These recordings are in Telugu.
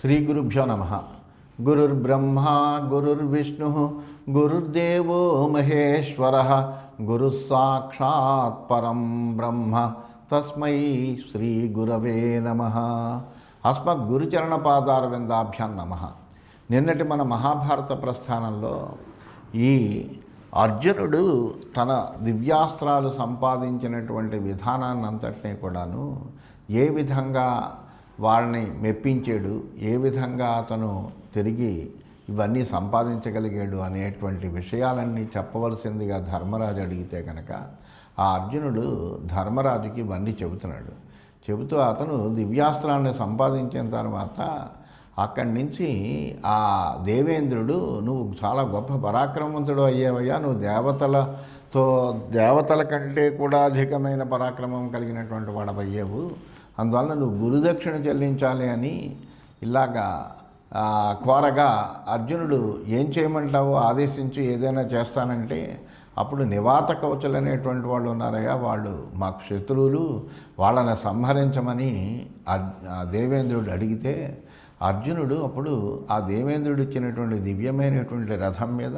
శ్రీ గురుభ్యో నమ. గురుర్బ్రహ్మ గురుర్విష్ణు గురుర్దేవో మహేశ్వర. గురు సాక్షాత్ పరం బ్రహ్మ. తస్మై శ్రీ గురవే నమ. అస్మద్ గురుచరణ పాదార విందాభ్యాం నమ. నిన్నటి మన మహాభారత ప్రస్థానంలో ఈ అర్జునుడు తన దివ్యాస్త్రాలు సంపాదించినటువంటి విధానాన్ని అంతటినీ కూడాను ఏ విధంగా వాళ్ళని మెప్పించాడు ఏ విధంగా అతను తిరిగి ఇవన్నీ సంపాదించగలిగాడు అనేటువంటి విషయాలన్నీ చెప్పవలసిందిగా ధర్మరాజు అడిగితే కనుక ఆ అర్జునుడు ధర్మరాజుకి ఇవన్నీ చెబుతున్నాడు. చెబుతూ అతను దివ్యాస్త్రాన్ని సంపాదించిన తర్వాత అక్కడి నుంచి ఆ దేవేంద్రుడు నువ్వు చాలా గొప్ప పరాక్రమవంతుడు అయ్యావయ్యా నువ్వు దేవతలతో దేవతల కంటే కూడా అధికమైన పరాక్రమం కలిగినటువంటి వాడవయ్యావు. అందువల్ల నువ్వు గురుదక్షిణ చెల్లించాలి అని ఇలాగా కోరగా అర్జునుడు ఏం చేయమంటావో ఆదేశించి ఏదైనా చేస్తానంటే అప్పుడు నివాత కవచలు అనేటువంటి వాళ్ళు ఉన్నారయ్యా. వాళ్ళు మాకు శత్రువులు. వాళ్ళని సంహరించమని అర్- ఆ దేవేంద్రుడు అడిగితే అర్జునుడు అప్పుడు ఆ దేవేంద్రుడు ఇచ్చినటువంటి దివ్యమైనటువంటి రథం మీద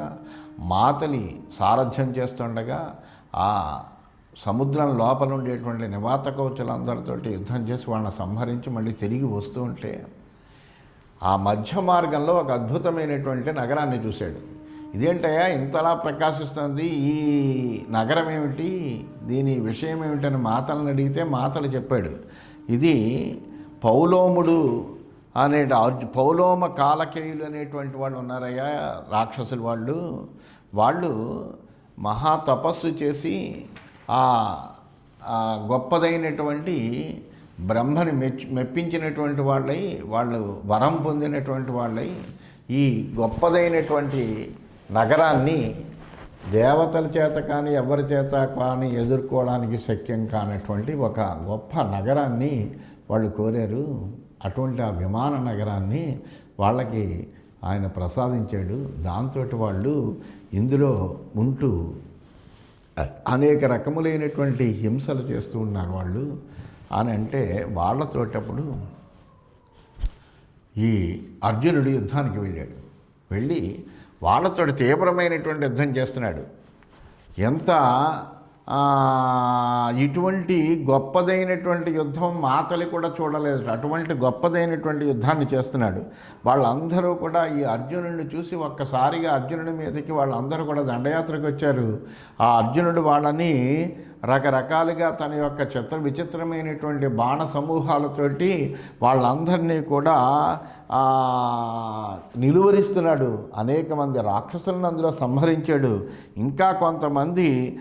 మాతలి సారథ్యం చేస్తుండగా ఆ సముద్రం లోపల ఉండేటువంటి నివాత కవచులందరితోటి యుద్ధం చేసి వాళ్ళని సంహరించి మళ్ళీ తిరిగి వస్తూ ఉంటే ఆ మధ్య మార్గంలో ఒక అద్భుతమైనటువంటి నగరాన్ని చూశాడు. ఇదేంటయ్యా? ఇంతలా ప్రకాశిస్తుంది. ఈ నగరం ఏమిటి? దీని విషయం ఏమిటని మాతలను అడిగితే మాతలు చెప్పాడు. ఇది పౌలోముడు అనే పౌలోమ కాలకేయులు అనేటువంటి వాళ్ళు ఉన్నారయ్యా రాక్షసులు వాళ్ళు. వాళ్ళు మహా తపస్సు చేసి ఆ గొప్పదైనటువంటి బ్రహ్మని మెచ్చి మెప్పించినటువంటి వాళ్ళై వాళ్ళు వరం పొందినటువంటి వాళ్ళై ఈ గొప్పదైనటువంటి నగరాన్ని దేవతల చేత కానీ ఎవరి చేత కానీ ఎదుర్కోవడానికి శక్యం కానటువంటి ఒక గొప్ప నగరాన్ని వాళ్ళు కోరారు. అటువంటి ఆ విమాన నగరాన్ని వాళ్ళకి ఆయన ప్రసాదించాడు. దాంతో వాళ్ళు ఇందులో ఉంటూ అనేక రకములైనటువంటి హింసలు చేస్తూ ఉన్నారు వాళ్ళు. అని అంటే వాళ్ళతోటప్పుడు ఈ అర్జునుడు యుద్ధానికి వెళ్ళాడు. వెళ్ళి వాళ్ళతో తీవ్రమైనటువంటి యుద్ధం చేస్తున్నాడు. ఎంత ఇటువంటి గొప్పదైనటువంటి యుద్ధం మాతలి కూడా చూడలేదు. అటువంటి గొప్పదైనటువంటి యుద్ధాన్ని చేస్తున్నాడు. వాళ్ళందరూ కూడా ఈ అర్జునుడిని చూసి ఒక్కసారిగా అర్జునుడి మీదకి వాళ్ళందరూ కూడా దండయాత్రకు వచ్చారు. ఆ అర్జునుడు వాళ్ళని రకరకాలుగా తన యొక్క చిత్ర విచిత్రమైనటువంటి బాణ సమూహాలతోటి వాళ్ళందరినీ కూడా నిలువరిస్తున్నాడు. అనేక మంది రాక్షసులను అందులో సంహరించాడు. ఇంకా కొంతమంది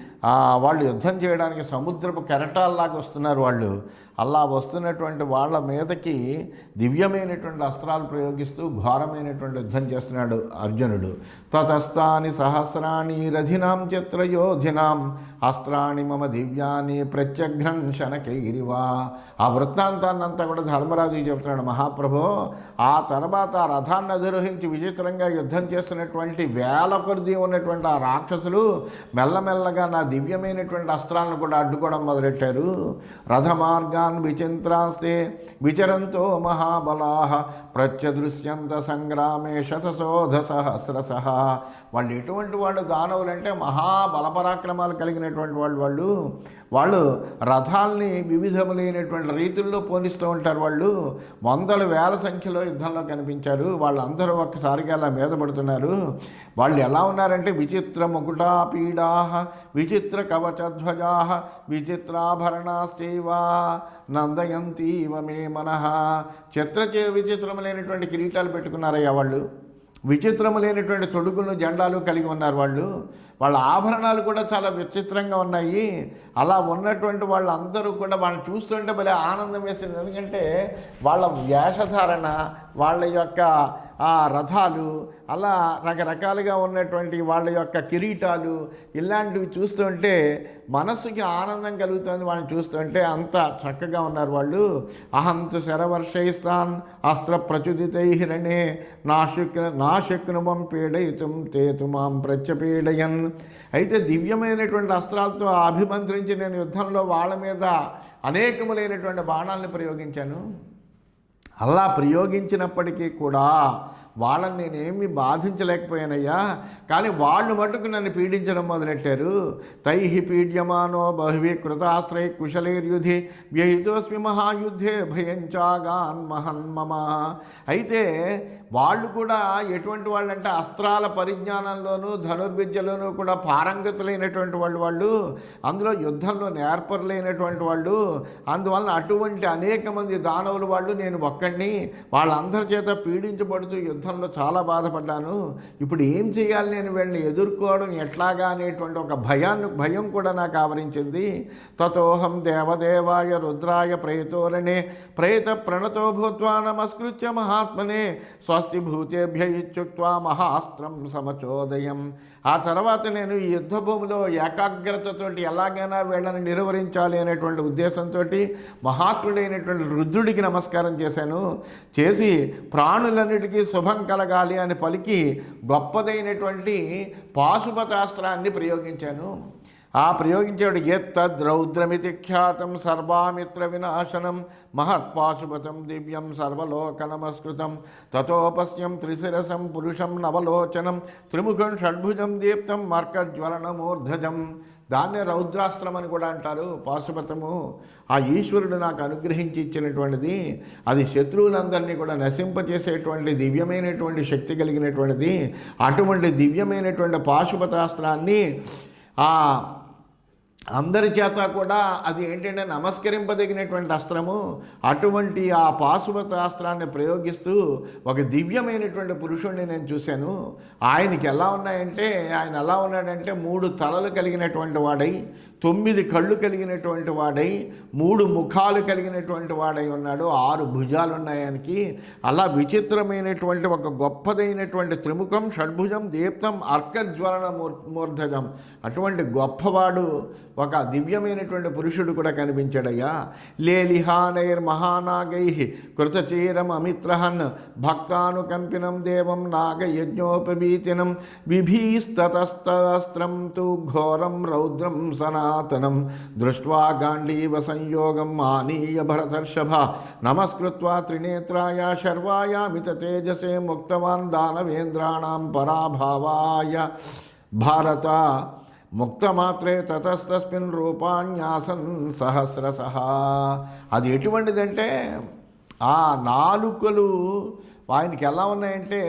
వాళ్ళు యుద్ధం చేయడానికి సముద్రపు కెరటాల్లాగా వస్తున్నారు వాళ్ళు. అలా వస్తున్నటువంటి వాళ్ళ మీదకి దివ్యమైనటువంటి అస్త్రాలు ప్రయోగిస్తూ ఘోరమైనటువంటి యుద్ధం చేస్తున్నాడు అర్జునుడు. తతస్థాని సహస్రాణి రథినాం చిత్రయోధినాం అస్త్రాణి మమ దివ్యాని ప్రత్యఘ్నంశనకైరివా ఆ వృత్తాంతాన్నంతా కూడా ధర్మరాజు చెప్తున్నాడు మహాప్రభు ఆ తర్వాత ఆ రథాన్ని అధిరోహించి విచిత్రంగా యుద్ధం చేస్తున్నటువంటి వేల కొద్ది ఉన్నటువంటి ఆ రాక్షసులు మెల్లమెల్లగా నా దివ్యమైనటువంటి అస్త్రాలను కూడా అడ్డుకోవడం మొదలెట్టారు. రథమార్గా మార్గాన్ విచింత్రాస్తే విచరంతో మహాబలా ప్రత్యదృశ్యంత సంగ్రామే శతశోధ సహస్రస వాళ్ళు ఎటువంటి వాళ్ళు దానవులంటే మహాబలపరాక్రమాలు కలిగినటువంటి వాళ్ళు వాళ్ళు. వాళ్ళు రథాల్ని వివిధములైనటువంటి రీతుల్లో పోనిస్తూ ఉంటారు వాళ్ళు. వందల వేల సంఖ్యలో యుద్ధంలో కనిపించారు. వాళ్ళందరూ ఒక్కసారిగా అలా మీద పడుతున్నారు. వాళ్ళు ఎలా ఉన్నారంటే విచిత్ర ముకుటా పీడా విచిత్ర కవచధ్వజా విచిత్రాభరణాస్తేవా నందయంతి ఇవమే మనహ చిత్ర విచిత్రములైనటువంటి కిరీటాలు పెట్టుకున్నారయ్యా వాళ్ళు. విచిత్రము లేనటువంటి తొడుగులు జెండాలు కలిగి ఉన్నారు వాళ్ళు. వాళ్ళ ఆభరణాలు కూడా చాలా విచిత్రంగా ఉన్నాయి. అలా ఉన్నటువంటి వాళ్ళందరూ కూడా వాళ్ళని చూస్తుంటే భలే ఆనందం వేసింది. ఎందుకంటే వాళ్ళ వేషధారణ వాళ్ళ యొక్క ఆ రథాలు అలా రకరకాలుగా ఉన్నటువంటి వాళ్ళ యొక్క కిరీటాలు ఇలాంటివి చూస్తుంటే మనస్సుకి ఆనందం కలుగుతుంది. వాళ్ళని చూస్తుంటే అంత చక్కగా ఉన్నారు వాళ్ళు. అహంతు శరవర్షయిస్తాన్ అస్త్ర ప్రచుదితై హిరణే నాశక్ను నాశక్నుమం పీడయితుం తేతుమాం ప్రత్యపీడయన్. అయితే దివ్యమైనటువంటి అస్త్రాలతో అభిమంత్రించి నేను యుద్ధంలో వాళ్ళ మీద అనేకములైనటువంటి బాణాలను ప్రయోగించాను. అలా ప్రయోగించినప్పటికీ కూడా వాళ్ళని నేనేమి బాధించలేకపోయానయ్యా. కానీ వాళ్ళు మటుకు నన్ను పీడించడం మొదలెట్టారు. తైహి పీడ్యమానో బహువి కృతాశ్రయ కుశలైర్యుధి వ్యహితోస్మి మహాయుద్ధే భయంచాగాన్ మహన్మమ. అయితే వాళ్ళు కూడా ఎటువంటి వాళ్ళంటే అస్త్రాల పరిజ్ఞానంలోనూ ధనుర్విద్యలోనూ కూడా పారంగతులైనటువంటి వాళ్ళు వాళ్ళు. అందులో యుద్ధంలో నేర్పరలేనటువంటి వాళ్ళు. అందువలన అటువంటి అనేక మంది దానవులు వాళ్ళు నేను ఒక్కడిని. వాళ్ళందరి చేత పీడించబడుతూ యుద్ధంలో చాలా బాధపడ్డాను. ఇప్పుడు ఏం చేయాలి నేను వీళ్ళని ఎదుర్కోవడం ఎట్లాగా అనేటువంటి ఒక భయాన్ని భయం కూడా నాకు ఆవరించింది. తతోహం దేవదేవాయ రుద్రాయ ప్రేతోరణే ప్రేత ప్రణతో భూత్వా నమస్కృత్య మహాత్మనే స్వస్తి భూతేభ్య ఇత్యుక్త్వా మహాస్త్రం సమచోదయం. ఆ తర్వాత నేను ఈ యుద్ధ భూమిలో ఏకాగ్రతతోటి ఎలాగైనా వీళ్ళని నిర్వహించాలి అనేటువంటి ఉద్దేశంతో మహాత్ముడైనటువంటి రుద్రుడికి నమస్కారం చేశాను. చేసి ప్రాణులన్నిటికీ శుభం కలగాలి అని పలికి గొప్పదైనటువంటి పాశుపతాస్త్రాన్ని ప్రయోగించాను. ఆ ప్రయోగించాడు. ఎత్తద్రౌద్రమితి ఖ్యాతం సర్వామిత్ర వినాశనం మహత్పాశుపతం దివ్యం సర్వలోక నమస్కృతం తతోపస్యం త్రిశిరసం పురుషం నవలోచనం త్రిముఖం షడ్భుజం దీప్తం మర్కజ్వలనమూర్ధజం. దాన్నే రౌద్రాస్త్రం అని కూడా అంటారు పాశుపతము. ఆ ఈశ్వరుడు నాకు అనుగ్రహించి ఇచ్చినటువంటిది అది శత్రువులందరినీ కూడా నశింపచేసేటువంటి దివ్యమైనటువంటి శక్తి కలిగినటువంటిది అటువంటి దివ్యమైనటువంటి పాశుపతాస్త్రాన్ని ఆ అందరి చేత కూడా అది ఏంటంటే నమస్కరింపదగినటువంటి అస్త్రము. అటువంటి ఆ పాశుపత అస్త్రాన్ని ప్రయోగిస్తూ ఒక దివ్యమైనటువంటి పురుషుణ్ణి నేను చూశాను. ఆయనకి ఎలా ఉన్నాయంటే ఆయన ఎలా ఉన్నాడంటే మూడు తలలు కలిగినటువంటి వాడై తొమ్మిది కళ్ళు కలిగినటువంటి వాడై మూడు ముఖాలు కలిగినటువంటి వాడై ఉన్నాడు. ఆరు భుజాలు ఉన్నాయి ఆయనకి. అలా విచిత్రమైనటువంటి ఒక గొప్పదైనటువంటి త్రిముఖం షడ్భుజం దీప్తం అర్కజ్వలన మూర్ మూర్ధజం. అటువంటి గొప్పవాడు ఒక దివ్యమైనటువంటి పురుషుడు కూడా కనిపించాడయ్యా. లేలిహానైర్ మహానాగై కృతచీరం అమిత్రహన్ భక్తానుకంపినం దేవం నాగయజ్ఞోపవీతినం విభీస్తతస్తస్త్రం తు ఘోరం రౌద్రం సనాతనం దృష్ట్వా గాంధీవ సంయోగం ఆనీయ భరతర్షభ నమస్కృత్వా త్రినేత్రాయ శర్వాయామిత తేజసే ముక్తవాన్ దానవేంద్రాణం పరాభావాయ. భారత ముక్తమాత్రే తతస్తస్మిన్ రూపాన్యాసన్ సహస్రశ అది ఎటువంటిదంటే ఆ నాలుకలు ఆయనకి ఎలా ఉన్నాయంటే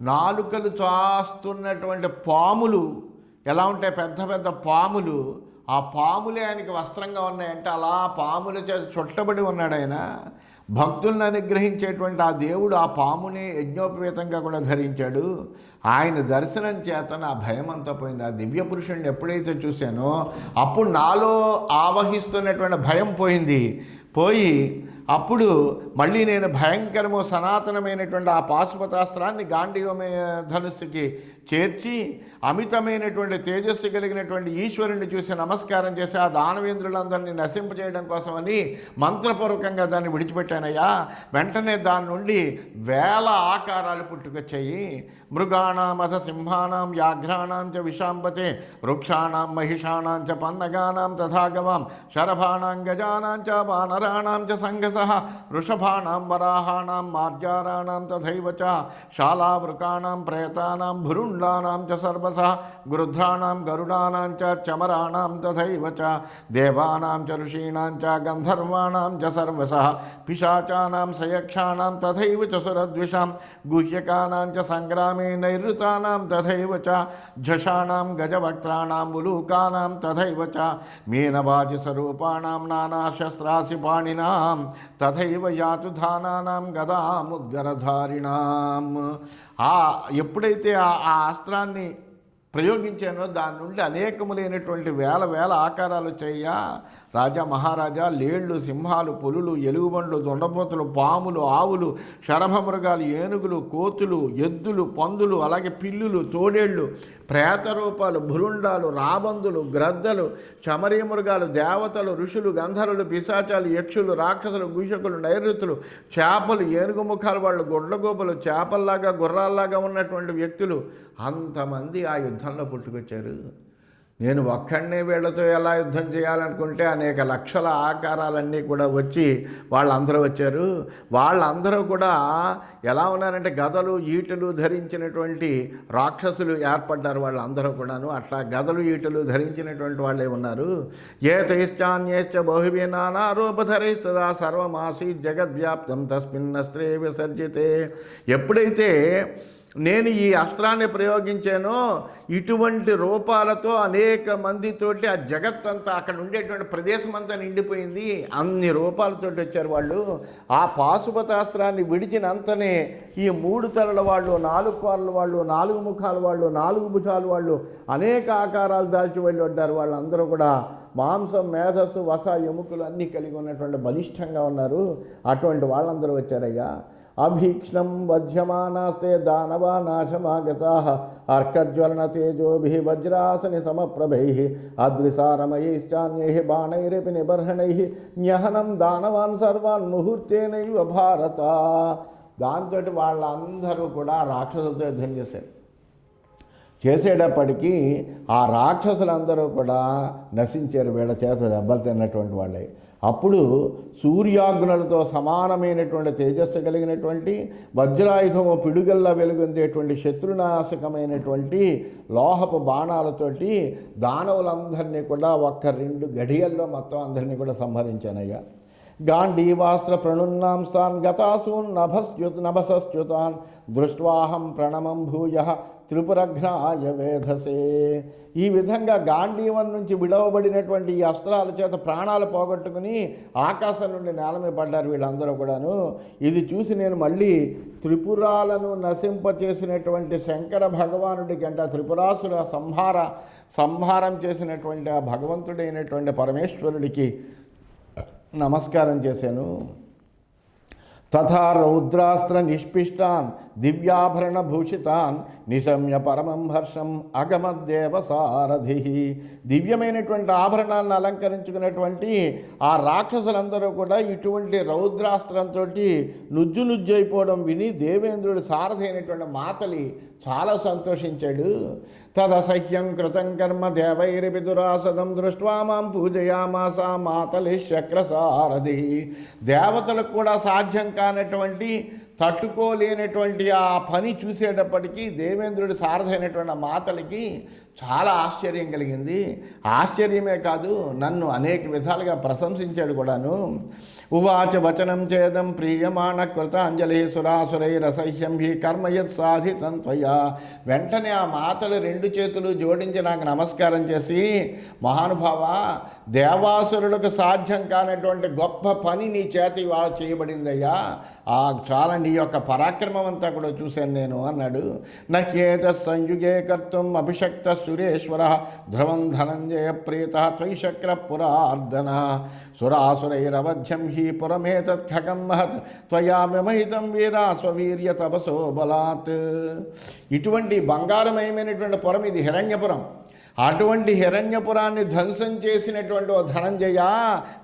నాలుకలు చాస్తున్నటువంటి పాములు ఎలా ఉంటాయి? పెద్ద పెద్ద పాములు. ఆ పాములే ఆయనకి వస్త్రంగా ఉన్నాయంటే అలా పాముల చేత చుట్టబడి ఉన్నాడు ఆయన. భక్తులను అనుగ్రహించేటువంటి ఆ దేవుడు ఆ పాముని యజ్ఞోపవేతంగా కూడా ధరించాడు. ఆయన దర్శనం చేత నా భయం అంతా పోయింది. ఆ దివ్య పురుషుడిని ఎప్పుడైతే చూశానో అప్పుడు నాలో ఆవహిస్తున్నటువంటి భయం పోయింది. పోయి అప్పుడు మళ్ళీ నేను భయంకరము సనాతనమైనటువంటి ఆ పాశుపతాస్త్రాన్ని గాంధీవమే ధనుస్సుకి చేర్చి అమితమైనటువంటి తేజస్సు కలిగినటువంటి ఈశ్వరుని చూసి నమస్కారం చేసి ఆ దానవేంద్రులందరినీ నశింపజేయడం కోసమని మంత్రపూర్వకంగా దాన్ని విడిచిపెట్టానయ్యా. వెంటనే దాని నుండి వేల ఆకారాలు పుట్టుకొచ్చాయి. మృగాణామథ సింహానాం వ్యాఘ్రాణాం చ విశాంపతే వృక్షాణం మహిషాణం చ పన్నగానాం తథాగవాం శరభాణాం గజానాం చ వానరాణం చ सह वृषभाणां मजाराण तथा तथैव च शालावृकाणां प्रेतानां भुरुण्डानां च सर्वसः गरुध्राणां गरुडानां च चमराणां चषीण गंधर्वाण देवानां च सयक्षाण च चुरद्विषा गुह्यका संग्रा पिशाचानां तथा तथैव च सुरद्विषां गुह्यकानां च सङ्ग्रामे नैरृतानां च తథైవ యాతు గదా గదాముద్గరధారిణాం. ఆ ఎప్పుడైతే ఆ అస్త్రాన్ని ప్రయోగించానో దాని నుండి అనేకములైనటువంటి వేల వేల ఆకారాలు చేయ రాజా మహారాజా లేళ్ళు సింహాలు పులులు ఎలుగుబండ్లు దొండపోతులు పాములు ఆవులు శరభ మృగాలు ఏనుగులు కోతులు ఎద్దులు పందులు అలాగే పిల్లులు తోడేళ్ళు ప్రేత రూపాలు భురుండాలు రాబందులు గ్రద్దలు చమరీ మృగాలు దేవతలు ఋషులు గంధర్వులు పిశాచాలు యక్షులు రాక్షసులు గుషకులు నైరుతులు చేపలు ఏనుగు ముఖాలు వాళ్ళు గుడ్లగోపలు చేపల్లాగా గుర్రాల్లాగా ఉన్నటువంటి వ్యక్తులు అంతమంది ఆ యుద్ధంలో పుట్టుకొచ్చారు. నేను ఒక్కడనే వీళ్ళతో ఎలా యుద్ధం చేయాలనుకుంటే అనేక లక్షల ఆకారాలన్నీ కూడా వచ్చి వాళ్ళందరూ వచ్చారు. వాళ్ళందరూ కూడా ఎలా ఉన్నారంటే గదలు ఈటలు ధరించినటువంటి రాక్షసులు ఏర్పడ్డారు వాళ్ళందరూ కూడాను. అట్లా గదలు ఈటలు ధరించినటువంటి వాళ్ళే ఉన్నారు. ఏ తైశ్చాన్యేశ్చ బహువి నానా రూపధరైస్తదా సర్వమాసి జగద్వ్యాప్తం తస్మిన్నస్త్రే విసర్జితే. ఎప్పుడైతే నేను ఈ అస్త్రాన్ని ప్రయోగించాను. ఇటువంటి రూపాలతో అనేక మందితోటి ఆ జగత్తంతా అక్కడ ఉండేటువంటి ప్రదేశం అంతా నిండిపోయింది. అన్ని రూపాలతోటి వచ్చారు వాళ్ళు. ఆ పాశుపతాస్త్రాన్ని విడిచినంతనే ఈ మూడు తలల వాళ్ళు నాలుగు కోరల వాళ్ళు నాలుగు ముఖాల వాళ్ళు నాలుగు భుజాల వాళ్ళు అనేక ఆకారాలు దాల్చి వెళ్ళి వడ్డారు వాళ్ళందరూ కూడా మాంసం మేధస్సు వస ఎముకలు అన్నీ కలిగి ఉన్నటువంటి బలిష్టంగా ఉన్నారు. అటువంటి వాళ్ళందరూ వచ్చారయ్యా. అభీక్ష్ణం వధ్యమానాస్తే దానవా నాశమాగతా అర్కజ్వలన తేజోభి వజ్రాసని సమప్రభై అదృసారమయైశ్చాన్యై బాణైరపి నిబర్హణై న్యహనం దానవాన్ సర్వాన్ ముహూర్తేనైవ భారత దాంతో వాళ్ళందరూ కూడా రాక్షసులతో యుద్ధం చేశారు. చేసేటప్పటికీ ఆ రాక్షసులందరూ కూడా నశించారు వీళ్ళ చేత దెబ్బలు తిన్నటువంటి వాళ్ళే. అప్పుడు సూర్యాగ్నులతో సమానమైనటువంటి తేజస్సు కలిగినటువంటి వజ్రాయుధము పిడుగల్లా వెలుగొందేటువంటి శత్రునాశకమైనటువంటి లోహపు బాణాలతోటి దానవులందరినీ కూడా ఒక్క రెండు గడియల్లో మొత్తం అందరినీ కూడా సంహరించానయ్యా. గాంధీవాస్త్ర ప్రణున్నాంస్తాన్ గతాసూన్ నభస్యుత్ నభసస్యుతాన్ దృష్ట్వాహం ప్రణమం భూయ త్రిపురఘ్నాయ వేధసే. ఈ విధంగా గాంధీవం నుంచి విడవబడినటువంటి ఈ అస్త్రాల చేత ప్రాణాలు పోగొట్టుకుని ఆకాశం నుండి నేల మీద పడ్డారు వీళ్ళందరూ కూడాను. ఇది చూసి నేను మళ్ళీ త్రిపురాలను నశింపచేసినటువంటి శంకర భగవానుడికి అంటే త్రిపురాసుల సంహార సంహారం చేసినటువంటి ఆ భగవంతుడైనటువంటి పరమేశ్వరుడికి నమస్కారం చేశాను. తథా రౌద్రాస్త్ర నిష్పిష్టాన్ దివ్యాభరణ భూషితాన్ నిశమ్య పరమం హర్షం అగమద్దేవ సారథి. దివ్యమైనటువంటి ఆభరణాలను అలంకరించుకున్నటువంటి ఆ రాక్షసులందరూ కూడా ఇటువంటి రౌద్రాస్త్రంతో నుజ్జు నుజ్జు అయిపోవడం విని దేవేంద్రుడు సారథి అయినటువంటి మాతలి చాలా సంతోషించాడు. తదసహ్యం కృతం కర్మ దేవైరిపిదురాసదం దృష్ట్వా మాం పూజయామాస మాతలి శక్రసారథి. దేవతలకు కూడా సాధ్యం కానటువంటి తట్టుకోలేనటువంటి ఆ పని చూసేటప్పటికీ దేవేంద్రుడి సారథైనటువంటి ఆ మాతలికి చాలా ఆశ్చర్యం కలిగింది. ఆశ్చర్యమే కాదు నన్ను అనేక విధాలుగా ప్రశంసించాడు కూడాను. ఉవాచ వచనం చేదం ప్రియమాణ కృత అంజలి సురాసురై రసహ్యం హి కర్మయత్ సాధితం త్వయా. వెంటనే ఆ మాతలు రెండు చేతులు జోడించి నాకు నమస్కారం చేసి మహానుభావ దేవాసురులకు సాధ్యం కానటువంటి గొప్ప పని నీ చేతి ఇవాళ చేయబడిందయ్యా. ఆ చాలా నీ యొక్క పరాక్రమం అంతా కూడా చూశాను నేను అన్నాడు. నకేత సంయుగే కర్తం అభిషక్త సురేశ్వర ధ్రువం ధనంజయ ప్రీత త్వైశక్ర పురార్దన. సురాసురైరవధ్యం హి పురమేతత్ ఖగం మహత్ త్వయా విమహితం వీరా స్వవీర్య తపసో బలాత్. ఇటువంటి బంగారమయమైనటువంటి పురం ఇది హిరణ్యపురం. అటువంటి హిరణ్యపురాన్ని ధ్వంసం చేసినటువంటి ఓ ధనంజయ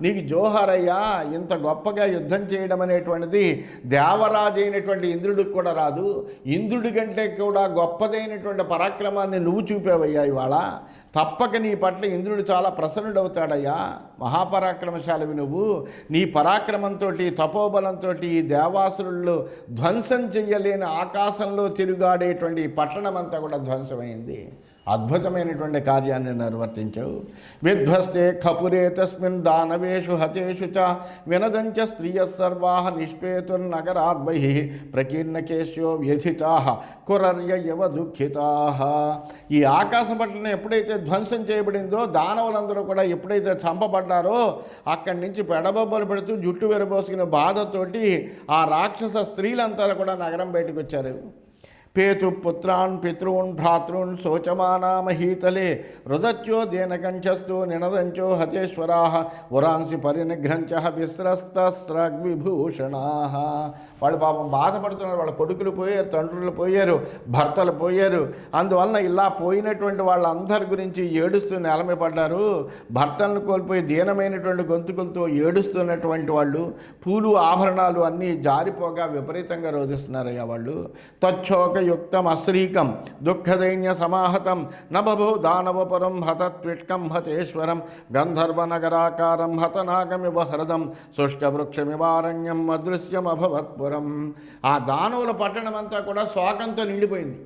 నీకు జోహరయ్యా ఇంత గొప్పగా యుద్ధం చేయడం అనేటువంటిది దేవరాజు అయినటువంటి ఇంద్రుడికి కూడా రాదు. ఇంద్రుడి కంటే కూడా గొప్పదైనటువంటి పరాక్రమాన్ని నువ్వు చూపావయ్యా ఇవాళ. తప్పక నీ పట్ల ఇంద్రుడు చాలా ప్రసన్నుడవుతాడయ్యా. మహాపరాక్రమశాలివి నువ్వు. నీ పరాక్రమంతో తపోబలంతో ఈ దేవాసురుల్లో ధ్వంసం చెయ్యలేని ఆకాశంలో తిరుగాడేటువంటి పట్టణమంతా పట్టణం అంతా కూడా ధ్వంసమైంది. అద్భుతమైనటువంటి కార్యాన్ని నిర్వర్తించావు. విధ్వస్తే ఖపురే తస్మిన్ దానవేషు హతేషు చ వినదంచ స్త్రియ సర్వా నిష్పేతుర్నగరాద్వై ప్రకీర్ణకేశ్యో వ్యథితా కురర్య యవ దుఃఖితా. ఈ ఆకాశపట్నం ఎప్పుడైతే ధ్వంసం చేయబడిందో దానవులందరూ కూడా ఎప్పుడైతే చంపబడ్డారో అక్కడి నుంచి పెడబొబ్బలు పెడుతూ జుట్టు విరబోసుకునే బాధతోటి ఆ రాక్షస స్త్రీలంతా కూడా నగరం బయటకు వచ్చారు పేతు పుత్రాన్ పితॄన్ భ్రాతॄన్ శోచమానా మహీతలే రుదత్యో దేనకంఠస్థో నినదంచో హతేశ్వరా ఉరాంసి పరినిఘ్రంచ విస్రస్తస్రగ్విభూషణా వాళ్ళు పాపం బాధపడుతున్నారు వాళ్ళ కొడుకులు పోయారు తండ్రులు పోయారు భర్తలు పోయారు. అందువలన ఇలా పోయినటువంటి వాళ్ళందరి గురించి ఏడుస్తూ నేలమే పడ్డారు. భర్తలను కోల్పోయి దీనమైనటువంటి గొంతుకులతో ఏడుస్తున్నటువంటి వాళ్ళు పూలు ఆభరణాలు అన్నీ జారిపోగా విపరీతంగా రోధిస్తున్నారయ్యా వాళ్ళు. తచ్చోక శోకయుక్తం అశ్రీకం దుఃఖదైన్య సమాహతం నబభో దానవపురం హతత్విట్కం హతేశ్వరం గంధర్వనగరాకారం హతనాగమివ హృదం శుష్కవృక్షమివారణ్యం అదృశ్యం అభవత్పురం ఆ దానవుల పట్టణం అంతా కూడా శోకంతో నిండిపోయింది.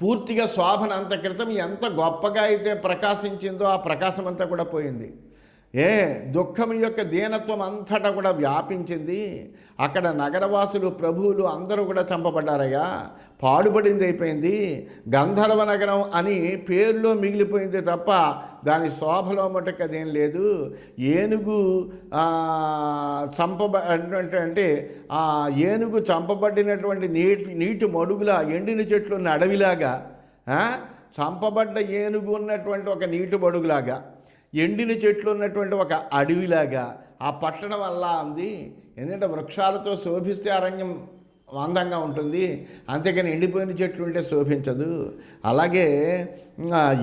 పూర్తిగా శోభన అంత క్రితం ఎంత గొప్పగా అయితే ప్రకాశించిందో ఆ ప్రకాశం అంతా కూడా పోయింది. ఏ దుఃఖం యొక్క దీనత్వం అంతటా కూడా వ్యాపించింది. అక్కడ నగరవాసులు ప్రభువులు అందరూ కూడా చంపబడ్డారయ్యా. పాడుపడింది అయిపోయింది. గంధర్వ నగరం అని పేరులో మిగిలిపోయింది తప్ప దాని శోభలో మటుకు అదేం లేదు. ఏనుగు ఆ, చంపబ అంటే ఆ ఏనుగు చంపబడినటువంటి నీటి నీటి మడుగులా ఎండిన చెట్లు ఉన్న అడవిలాగా చంపబడ్డ ఏనుగు ఉన్నటువంటి ఒక నీటి మడుగులాగా. ఎండిన చెట్లు ఉన్నటువంటి ఒక అడవిలాగా ఆ పట్టణం వల్ల ఉంది ఎందుకంటే వృక్షాలతో శోభిస్తే అరణ్యం అందంగా ఉంటుంది. అంతేకాని ఎండిపోయిన చెట్లు ఉంటే శోభించదు. అలాగే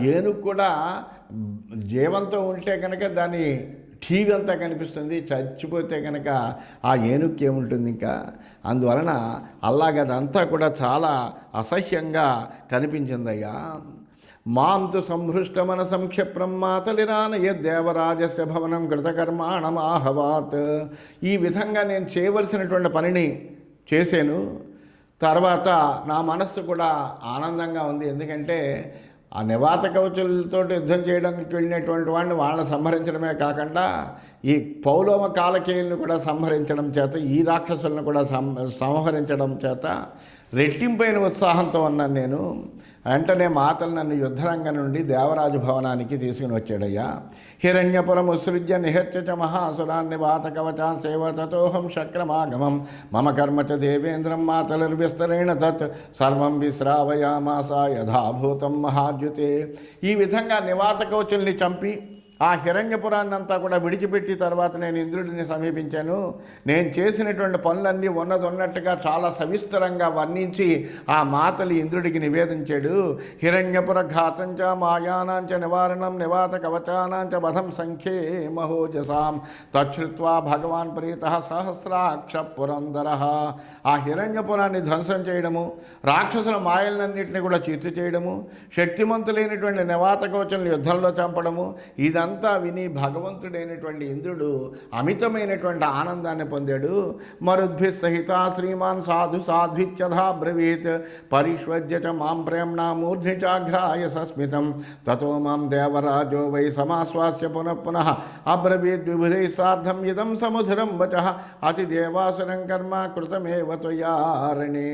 ఏనుగు కూడా జీవంతో ఉంటే కనుక దాని టీవీ అంతా కనిపిస్తుంది. చచ్చిపోతే కనుక ఆ ఏనుగుకి ఏముంటుంది ఇంకా? అందువలన అలాగదంతా కూడా చాలా అసహ్యంగా కనిపించిందయ్యా. మాంతు సంహృష్ట సంహృష్టమన సంక్షిప్రం మాతలిరానయ దేవరాజస్య భవనం కృతకర్మాణమాహవాత్. ఈ విధంగా నేను చేయవలసినటువంటి పనిని చేశాను. తర్వాత నా మనస్సు కూడా ఆనందంగా ఉంది. ఎందుకంటే ఆ నివాత కవచులతో యుద్ధం చేయడానికి వెళ్ళినటువంటి వాడిని వాళ్ళని సంహరించడమే కాకుండా ఈ పౌలోమ కాలకేయుల్ని కూడా సంహరించడం చేత ఈ రాక్షసులను కూడా సం సంహరించడం చేత రెట్టింపైన ఉత్సాహంతో ఉన్నాను నేను. వెంటనే మాతలు నన్ను యుద్ధరంగం నుండి దేవరాజు భవనానికి తీసుకుని వచ్చాడయ్యా. హిరణ్యపురం ఉత్సృజ్య నిహత్యచ మహాసురాన్ని వాత కవచాన్ సేవ తతోహం శక్రమాగమం. మమ కర్మచ దేవేంద్రం మాతలర్విస్తరేణ తత్. సర్వం విశ్రావయామాస యథాభూతం మహాద్యుతే. ఈ విధంగా నివాత కవచుల్ని చంపి ఆ హిరణ్యపురాన్నంతా కూడా విడిచిపెట్టి తర్వాత నేను ఇంద్రుడిని సమీపించాను. నేను చేసినటువంటి పనులన్నీ ఉన్నది ఉన్నట్టుగా చాలా సవిస్తరంగా వర్ణించి ఆ మాతలి ఇంద్రుడికి నివేదించాడు హిరణ్యపుర ఘాతంచ మాయానాంచ నివారణం నివాత కవచానాంచ వధం సంఖ్యే మహోజసాం. తచ్చుత్వా భగవాన్ ప్రీత సహస్రాక్ష పురందర. ఆ హిరణ్యపురాన్ని ధ్వంసం చేయడము రాక్షసుల మాయలన్నింటినీ కూడా చిత్తు చేయడము శక్తిమంతులైనటువంటి నివాత కవచలను యుద్ధంలో చంపడము ఇదంతా విని భగవంతుడైనటువంటి ఇంద్రుడు అమితమైనటువంటి ఆనందాన్ని పొందాడు. మరుద్భి సహిత శ్రీమాన్ సాధు సాధ్విత్యధా బ్రవీత్. పరిష్వజ్య చ మాం ప్రేమ్ణా మూర్ధి చాఘ్రాయ సస్మితం. తతో మాం దేవరాజో వై సమాశ్వాస్య పునః పునః. అబ్రవీద్ విబుధై సార్ధం ఇదం సముధురం వచ. అతి దేవాసురం కర్మ కృతమేవ త్వయారణే.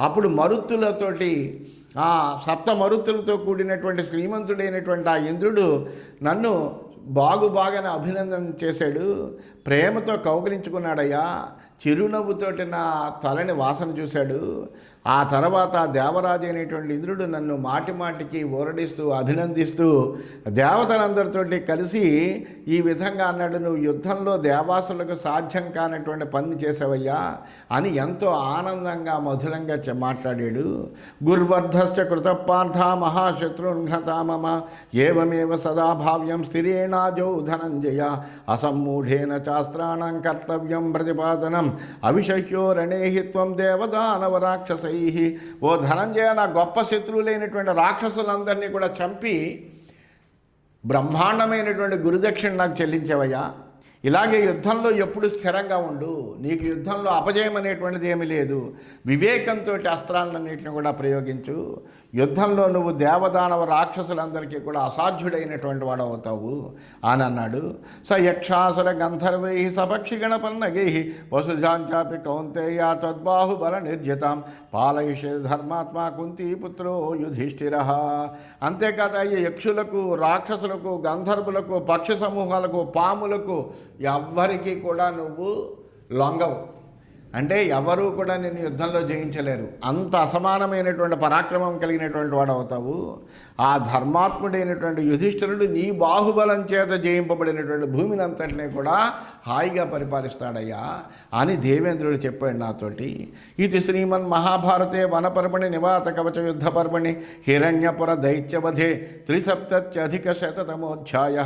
అప్పుడు మరుత్తులతోటి ఆ సప్త మరుత్తులతో కూడినటువంటి శ్రీమంతుడైనటువంటి ఆ ఇంద్రుడు నన్ను బాగు బాగానే అభినందన చేశాడు. ప్రేమతో కౌగిలించుకున్నాడయ్యా. చిరునవ్వుతోటి నా తలని వాసన చూశాడు. ఆ తర్వాత దేవరాజు అనేటువంటి ఇంద్రుడు నన్ను మాటి మాటికి ఊరడిస్తూ అభినందిస్తూ దేవతలందరితోటి కలిసి ఈ విధంగా అన్నాడు నువ్వు యుద్ధంలో దేవాసులకు సాధ్యం కానటువంటి పని చేసావయ్యా అని ఎంతో ఆనందంగా మధురంగా చె- మాట్లాడాడు. గుర్వర్ధశ్చ కృతపార్థ మహాశత్రుఘ్నతా మమ ఏవమేవ స్థిరేణాజౌ ధనంజయ అసమ్మూఢేన శాస్త్రాణం కర్తవ్యం ప్రతిపాదనం అవిశహ్యో రణేహిత్వం దేవదానవ రాక్షసై ఓ ధనంజయ నా గొప్ప శత్రువులైనటువంటి రాక్షసులందరినీ కూడా చంపి బ్రహ్మాండమైనటువంటి గురుదక్షిణ నాకు చెల్లించవయ్యా. ఇలాగే యుద్ధంలో ఎప్పుడు స్థిరంగా ఉండు. నీకు యుద్ధంలో అపజయం అనేటువంటిది ఏమీ లేదు. వివేకంతో అస్త్రాలన్నింటిని కూడా ప్రయోగించు. యుద్ధంలో నువ్వు దేవదానవ రాక్షసులందరికీ కూడా అసాధ్యుడైనటువంటి వాడు అవుతావు అని అన్నాడు. స యక్షాసుర గంధర్వై సపక్షి గణపన్నగై వసుజాంచాపి కౌంతేయ తద్బాహుబల నిర్జితాం. పాలయిషే ధర్మాత్మా కుంతీపుత్రో యుధిష్ఠిర. అంతేకాదు అయ్యి యక్షులకు రాక్షసులకు గంధర్వులకు పక్షి సమూహాలకు పాములకు ఎవ్వరికీ కూడా నువ్వు లొంగవు. అంటే ఎవరూ కూడా నేను యుద్ధంలో జయించలేరు. అంత అసమానమైనటువంటి పరాక్రమం కలిగినటువంటి వాడు అవుతావు ఆ ధర్మాత్ముడైనటువంటి యుధిష్ఠిరుడు నీ బాహుబలం చేత జయింపబడినటువంటి భూమిని అంతటినీ కూడా హాయిగా పరిపాలిస్తాడయ్యా అని దేవేంద్రుడు చెప్పాడు నాతోటి. ఇది శ్రీమన్ మహాభారతే వనపర్వణి నివాత కవచ యుద్ధ పర్వణి హిరణ్యపుర దైత్యవధే త్రిసప్తత్యధిక శతమోధ్యాయ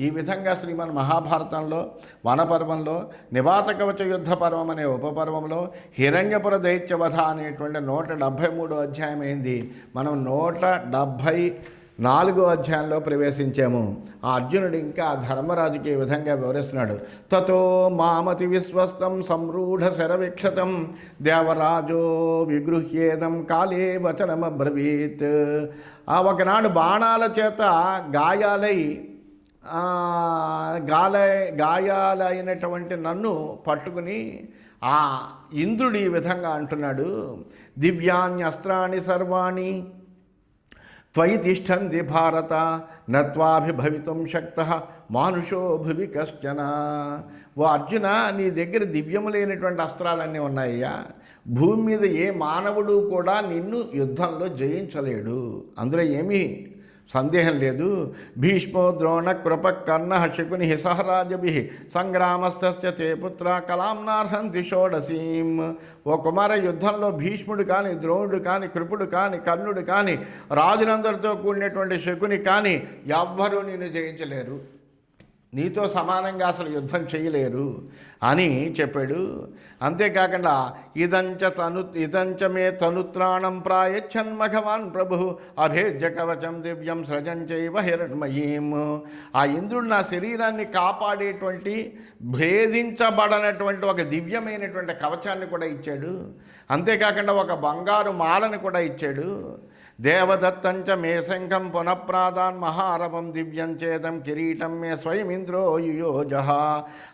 ఈ విధంగా శ్రీమన్ మహాభారతంలో వనపర్వంలో నివాత కవచ యుద్ధ పర్వం అనే ఉపపర్వంలో హిరణ్యపుర దైత్యవధ అనేటువంటి నూట డెబ్భై మూడో అధ్యాయం అయింది మనం నూట డెబ్భై నాలుగో అధ్యాయంలో ప్రవేశించాము. ఆ అర్జునుడు ఇంకా ధర్మరాజుకి ఈ విధంగా వివరిస్తున్నాడు. తతో మామతి విశ్వస్తం సంరూఢ శరవిక్షతం దేవరాజో విగృహ్యేదం కాలే వచనమబ్రవీత్ ఆ ఒకనాడు బాణాల చేత గాయాలై గాల గాయాలైనటువంటి నన్ను పట్టుకుని ఆ ఇంద్రుడు ఈ విధంగా అంటున్నాడు. దివ్యాన్యస్త్రాణి సర్వాణి త్వయి తిష్టంది భారత నత్వాభిభవితం శక్త మానుషో భువి కశ్చన. ఓ అర్జున నీ దగ్గర దివ్యములైనటువంటి అస్త్రాలన్నీ ఉన్నాయ్యా. భూమి మీద ఏ మానవుడు కూడా నిన్ను యుద్ధంలో జయించలేడు. అందులో ఏమీ? సందేహం లేదు. భీష్మో ద్రోణ కృప కర్ణ శకుని సహరాజభి సంగ్రామస్థస్య తే పుత్ర కలాంనార్హంతి షోడసీం ఓ కుమార యుద్ధంలో భీష్ముడు కానీ ద్రోణుడు కానీ కృపుడు కానీ కర్ణుడు కానీ రాజులందరితో కూడినటువంటి శకుని కానీ ఎవ్వరూ నిన్ను జయించలేరు. నీతో సమానంగా అసలు యుద్ధం చేయలేరు అని చెప్పాడు. అంతేకాకుండా ఇదంచ తను ఇదంచ మే తనుత్రాణం ప్రాయచ్చన్ భగవాన్ ప్రభు అభేద్య కవచం దివ్యం సృజంచైవ హిరణ్మయీం. ఆ ఇంద్రుడు నా శరీరాన్ని కాపాడేటువంటి భేదించబడనటువంటి ఒక దివ్యమైనటువంటి కవచాన్ని కూడా ఇచ్చాడు. అంతేకాకుండా ఒక బంగారు మాలను కూడా ఇచ్చాడు. దేవదత్తంచ మే శంఖం పునఃప్రాదాన్ మహారవం దివ్యం చేదం కిరీటం మే స్వయమింద్రో యుయోజ.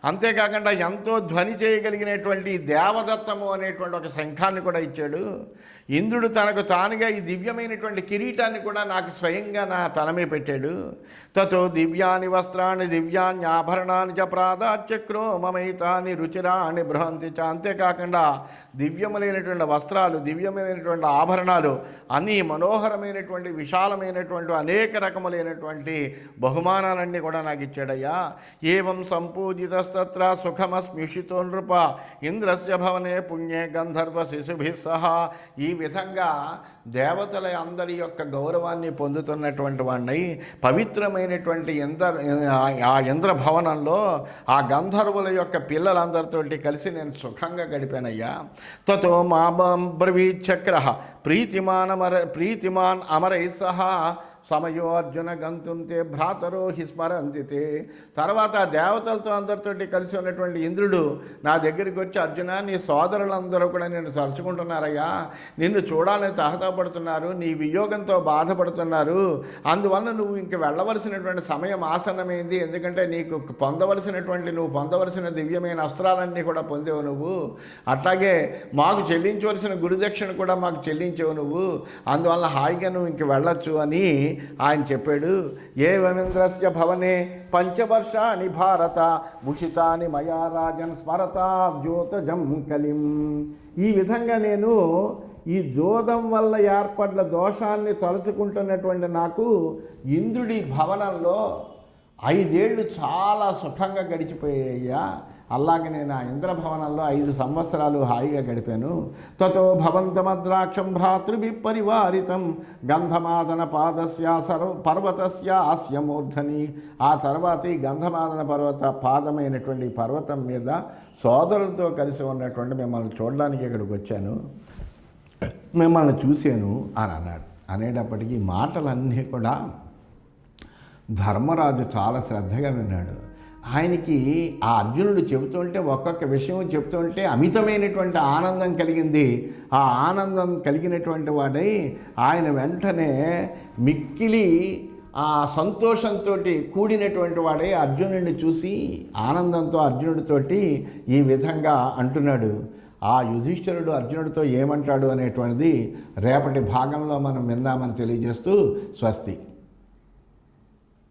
అంతేకాకుండా ఎంతో ధ్వని చేయగలిగినటువంటి దేవదత్తము అనేటువంటి ఒక శంఖాన్ని కూడా ఇచ్చాడు. ఇంద్రుడు తనకు తానుగా ఈ దివ్యమైనటువంటి కిరీటాన్ని కూడా నాకు స్వయంగా నా తలమే పెట్టాడు. తతో దివ్యాని వస్త్రాన్ని దివ్యాన్యాభరణాన్ని చ ప్రాదాచక్రో మమైతాని రుచిరాని బృహంతి చ అంతేకాకుండా దివ్యములైనటువంటి వస్త్రాలు దివ్యమైనటువంటి ఆభరణాలు అన్నీ మనోహరమైనటువంటి విశాలమైనటువంటి అనేక రకములైనటువంటి బహుమానాలన్నీ కూడా నాకు ఇచ్చాడయ్యా. ఏవం సంపూజితస్తత్ర సుఖమస్మిషితో నృప ఇంద్రస్య భవనే పుణ్యే గంధర్వ శిశుభి సహా ఈ విధంగా దేవతల అందరి యొక్క గౌరవాన్ని పొందుతున్నటువంటి వాడిని పవిత్రమైనటువంటి ఇంద్ర ఆ ఇంద్ర భవనంలో ఆ గంధర్వుల యొక్క పిల్లలందరితోటి కలిసి నేను సుఖంగా గడిపానయ్యా. తతో మాం బ్రవీచక్ర అమర ప్రీతిమాన్ అమరై సహా సమయో అర్జున గంతుంతే భ్రాతరో హి స్మరంతి తర్వాత దేవతలతో అందరితోటి కలిసి ఉన్నటువంటి ఇంద్రుడు నా దగ్గరికి వచ్చి అర్జున నీ సోదరులందరూ కూడా నిన్ను తలుచుకుంటున్నారయ్యా. నిన్ను చూడాలని తహతపడుతున్నారు నీ వియోగంతో బాధపడుతున్నారు. అందువల్ల నువ్వు ఇంక వెళ్ళవలసినటువంటి సమయం ఆసన్నమైంది. ఎందుకంటే నీకు పొందవలసినటువంటి నువ్వు పొందవలసిన దివ్యమైన అస్త్రాలన్నీ కూడా పొందేవు నువ్వు. అట్లాగే మాకు చెల్లించవలసిన గురుదక్షిణ కూడా మాకు చెల్లించేవు నువ్వు. అందువల్ల హాయిగా నువ్వు ఇంక వెళ్ళొచ్చు అని ఆయన చెప్పాడు ఏ వమేంద్రస్య భవనే పంచవర్షాని భారత భూషితాని మయా రాజన్ స్మరత జ్యోతజం కలిం. ఈ విధంగా నేను ఈ జోదం వల్ల ఏర్పడిన దోషాన్ని తలుచుకుంటున్నటువంటి నాకు ఇంద్రుడి భవనంలో ఐదేళ్ళు చాలా సుఖంగా గడిచిపోయాయ్యా. అలాగే నేను ఆ ఇంద్రభవనంలో ఐదు సంవత్సరాలు హాయిగా గడిపాను. తతో భవంతమద్రాక్షం భ్రాతృభి పరివారితం గంధమాదన పాదస్య సర్వ పర్వతస్య ఆస్యమూర్ధని. ఆ తర్వాత ఈ గంధమాదన పర్వత పాదమైనటువంటి పర్వతం మీద సోదరులతో కలిసి ఉన్నటువంటి మిమ్మల్ని చూడడానికి ఇక్కడికి వచ్చాను. మిమ్మల్ని చూశాను అని అన్నాడు. అనేటప్పటికీ మాటలన్నీ కూడా ధర్మరాజు చాలా శ్రద్ధగా విన్నాడు. ఆయనకి ఆ అర్జునుడు చెబుతుంటే ఒక్కొక్క విషయం చెబుతుంటే అమితమైనటువంటి ఆనందం కలిగింది. ఆ ఆనందం కలిగినటువంటి వాడై ఆయన వెంటనే మిక్కిలి ఆ సంతోషంతో కూడినటువంటి వాడే అర్జునుడిని చూసి ఆనందంతో అర్జునుడితోటి ఈ విధంగా అంటున్నాడు. ఆ యుధిష్ఠిరుడు అర్జునుడితో ఏమంటాడు అనేటువంటిది రేపటి భాగంలో మనం విందామని తెలియజేస్తూ స్వస్తి.